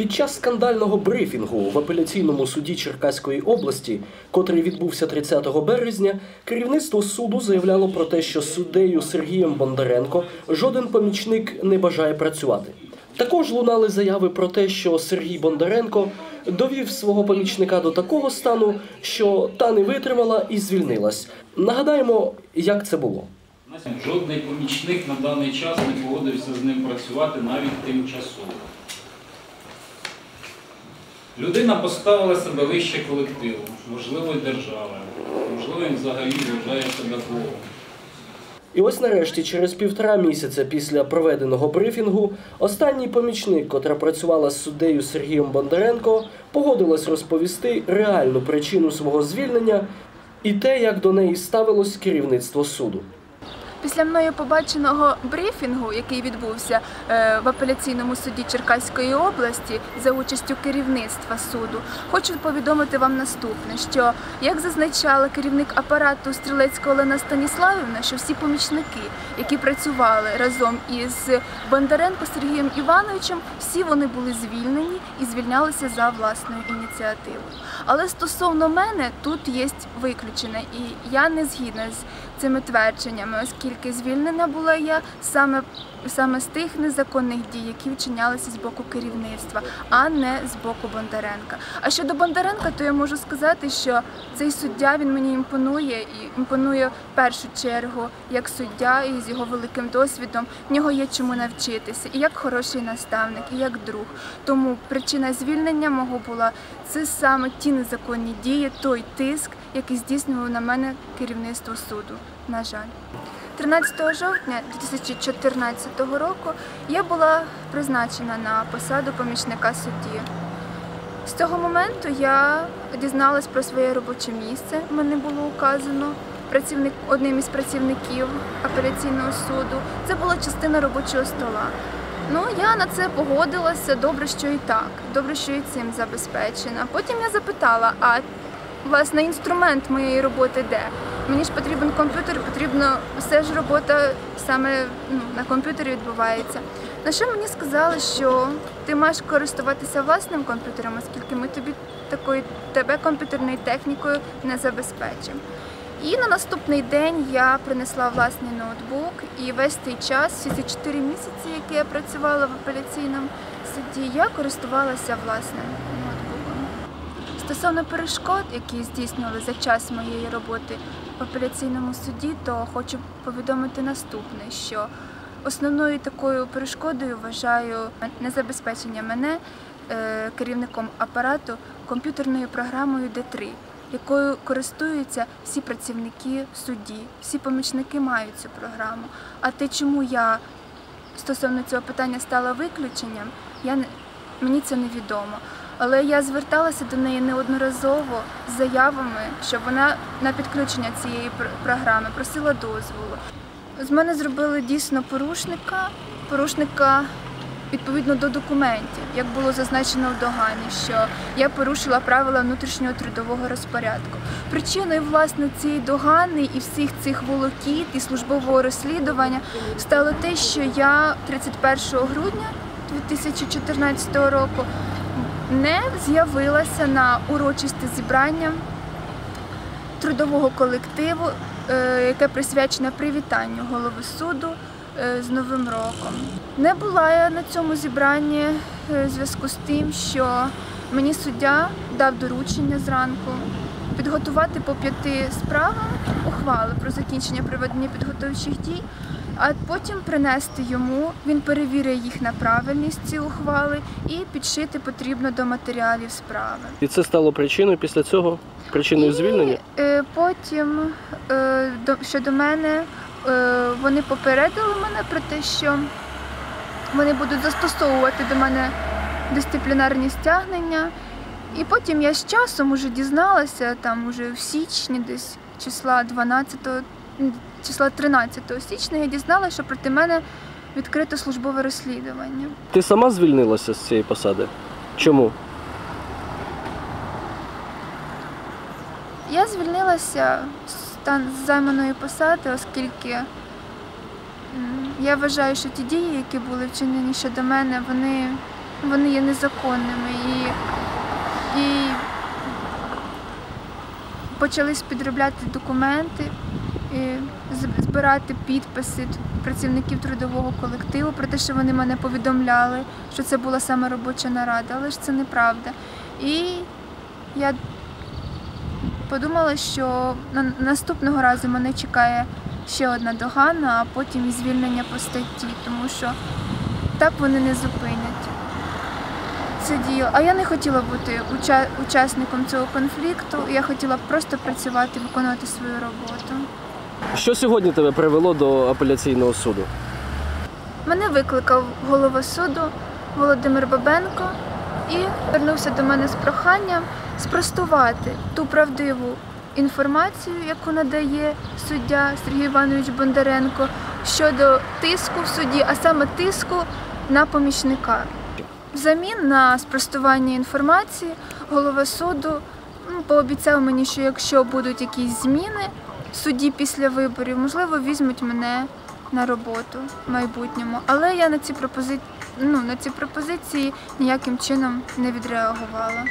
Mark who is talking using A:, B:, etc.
A: Під час скандального брифінгу в апеляційному суді Черкаської області, котрий відбувся 30 березня, керівництво суду заявляло про те, що суддею Сергієм Бондаренко жоден помічник не бажає працювати. Також лунали заяви про те, що Сергій Бондаренко довів свого помічника до такого стану, що та не витримала і звільнилась. Нагадаємо, як це було.
B: Жодний помічник на даний час не погодився з ним працювати навіть тимчасово. Людина поставила себе вище колективу, можливо, держави, можливо, він взагалі вважає себе Богом.
A: І ось нарешті, через півтора місяця після проведеного брифінгу, останній помічник, котра працювала з суддею Сергієм Бондаренко, погодилась розповісти реальну причину свого звільнення і те, як до неї ставилось керівництво суду.
C: Після мною побаченого брифінгу, який відбувся е, в апеляційному суді Черкаської області за участю керівництва суду, хочу повідомити вам наступне: що як зазначала керівник апарату Стрілецька Олена Станіславівна, що всі помічники, які працювали разом із Бондаренко Сергієм Івановичем, всі вони були звільнені і звільнялися за власною ініціативою. Але стосовно мене тут є виключення, і я не згідна з цими твердженнями, оскільки звільнена була я саме саме з тих незаконних дій, які вчинялися з боку керівництва, а не з боку Бондаренка. А щодо Бондаренка, то я можу сказати, що цей суддя він мені імпонує і імпонує в першу чергу як суддя і з його великим досвідом. В нього є чому навчитися, і як хороший наставник, і як друг. Тому причина звільнення мого була це саме ті незаконні дії, той тиск, який здійснювало на мене керівництво суду. На жаль. 13 жовтня 2014 року я була призначена на посаду помічника судді. З цього моменту я дізналась про своє робоче місце. Мене було указано працівник одним із працівників апеляційного суду. Це була частина робочого стола. Ну, я на це погодилася. Добре, що і так. Добре, що і цим забезпечена. Потім я запитала, а власне інструмент моєї роботи де? Мені ж потрібен комп'ютер, потрібно все ж робота саме ну, на комп'ютері відбувається. На що мені сказали, що ти маєш користуватися власним комп'ютером, оскільки ми тобі такою тебе комп'ютерною технікою не забезпечимо. І на наступний день я принесла власний ноутбук, і весь цей час, всі ці 4 місяці, які я працювала в апеляційному суді, я користувалася власним ноутбуком. Стосовно перешкод, які здійснювали за час моєї роботи в апеляційному суді, то хочу повідомити наступне, що основною такою перешкодою вважаю незабезпечення мене е, керівником апарату комп'ютерною програмою Д3, якою користуються всі працівники судді, всі помічники мають цю програму. А те, чому я стосовно цього питання стала виключенням, я мені це невідомо. Але я зверталася до неї неодноразово з заявами, щоб вона на підключення цієї програми просила дозволу. З мене зробили дійсно порушника, порушника відповідно до документів, як було зазначено в догані, що я порушила правила внутрішнього трудового розпорядку. Причиною власне цієї догани і всіх цих волокіт і службового розслідування стало те, що я 31 грудня 2014 року не з'явилася на урочисте зібрання трудового колективу, е, яке присвячене привітанню голови суду е, з Новим роком. Не була я на цьому зібранні е, в зв'язку з тим, що мені суддя дав доручення зранку підготувати по п'яти справам ухвали про закінчення проведення підготовчих дій, а потім принести йому. Він перевірить їх на правильність ці ухвали і підшити потрібно до матеріалів справи.
A: І це стало причиною після цього причиною
C: І,
A: звільнення.
C: е, потім е, до, щодо мене е, вони попередили мене про те, що вони будуть застосовувати до мене дисциплінарні стягнення. І потім я з часом уже дізналася, там уже в січні, десь числа 12, числа 13 січня, я дізналася, що проти мене відкрито службове розслідування.
A: Ти сама звільнилася з цієї посади? Чому?
C: Я звільнилася з займаної посади, оскільки я вважаю, що ті дії, які були вчинені щодо мене, вони вони є незаконними і, і почались підробляти документи, і збирати підписи працівників трудового колективу про те, що вони мене повідомляли, що це була саме робоча нарада, але ж це неправда. І я подумала, що наступного разу мене чекає ще одна догана, а потім і звільнення по статті, тому що так вони не зупинять це діло. А я не хотіла бути уча- учасником цього конфлікту. Я хотіла просто працювати, виконувати свою роботу.
A: Що сьогодні тебе привело до апеляційного суду?
C: Мене викликав голова суду Володимир Бабенко і звернувся до мене з проханням спростувати ту правдиву інформацію, яку надає суддя Сергій Іванович Бондаренко щодо тиску в суді, а саме тиску на помічника. Взамін на спростування інформації голова суду ну, пообіцяв мені, що якщо будуть якісь зміни суді після виборів, можливо, візьмуть мене на роботу в майбутньому. Але я на ці пропозиції, ну, на ці пропозиції ніяким чином не відреагувала.